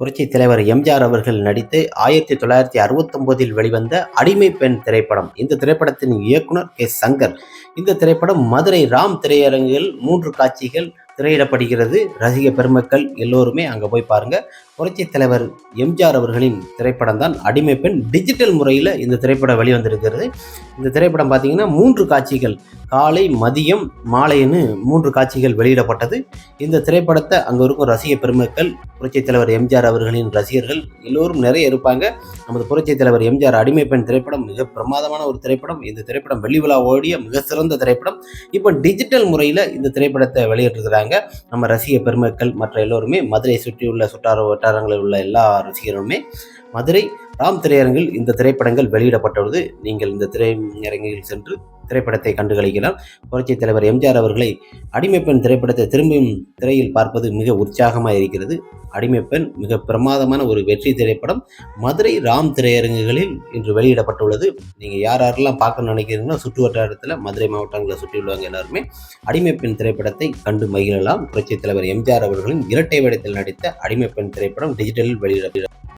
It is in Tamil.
புரட்சி தலைவர் எம்ஜிஆர் அவர்கள் நடித்து ஆயிரத்தி தொள்ளாயிரத்தி அறுபத்தொம்போதில் வெளிவந்த அடிமை பெண் திரைப்படம். இந்த திரைப்படத்தின் இயக்குனர் கே. சங்கர். இந்த திரைப்படம் மதுரை ராம் திரையரங்கில் மூன்று காட்சிகள் திரையிடப்படுகிறது. ரசிக பெருமக்கள் எல்லோருமே அங்கே போய் பாருங்கள் புரட்சி தலைவர் எம்ஜிஆர் அவர்களின் திரைப்படம் தான் அடிமை பெண் டிஜிட்டல் முறையில் இந்த திரைப்படம் வெளிவந்திருக்கிறது. இந்த திரைப்படம் பார்த்தீங்கன்னா மூன்று காட்சிகள். காலை மதியம் மாலைன்னு மூன்று காட்சிகள் வெளியிடப்பட்டது. இந்த திரைப்படத்தை அங்கே இருக்கும் ரசிக பெருமக்கள் புரட்சித் தலைவர் எம்ஜிஆர் அவர்களின் ரசிகர்கள் எல்லோரும் நிறைய இருப்பாங்க. நமது புரட்சித் தலைவர் எம்ஜிஆர் அடிமை பெண் திரைப்படம் மிக பிரமாதமான ஒரு திரைப்படம். இந்த திரைப்படம் வெள்ளி விழா ஓடிய மிக சிறந்த திரைப்படம். இப்போ டிஜிட்டல் முறையில் இந்த திரைப்படத்தை வெளியிட்டிருக்கிறாங்க. நம்ம ரசிக பெருமக்கள் மற்ற எல்லோருமே மதுரை சுற்றியுள்ள சுற்றார வட்டாரங்களில் உள்ள எல்லா ரசிகர்களுமே மதுரை ராம் திரையரங்கில் இந்த திரைப்படங்கள் வெளியிடப்பட்டுள்ளது. நீங்கள் இந்த திரையரங்கில் சென்று திரைப்படத்தை கண்டுகளிக்கலாம் புரட்சி தலைவர் எம்ஜிஆர் அவர்களை அடிமைப்பெண் திரைப்படத்தை திரும்பியும் திரையில் பார்ப்பது மிக உற்சாகமாக இருக்கிறது. அடிமைப்பெண் மிக பிரமாதமான ஒரு வெற்றி திரைப்படம். மதுரை ராம் திரையரங்குகளில் இன்று வெளியிடப்பட்டுள்ளது. நீங்கள் யார் யாரெல்லாம் பார்க்க நினைக்கிறீங்களோ சுற்று வட்டாரத்தில் மதுரை மாவட்டங்களை சுற்றியுள்ளவங்க எல்லாருமே அடிமைப்பெண் திரைப்படத்தை கண்டு மகிழலாம். புரட்சி தலைவர் எம்ஜிஆர் அவர்களின் இரட்டை வேடத்தில் நடித்த அடிமைப்பெண் திரைப்படம் டிஜிட்டலில் வெளியிட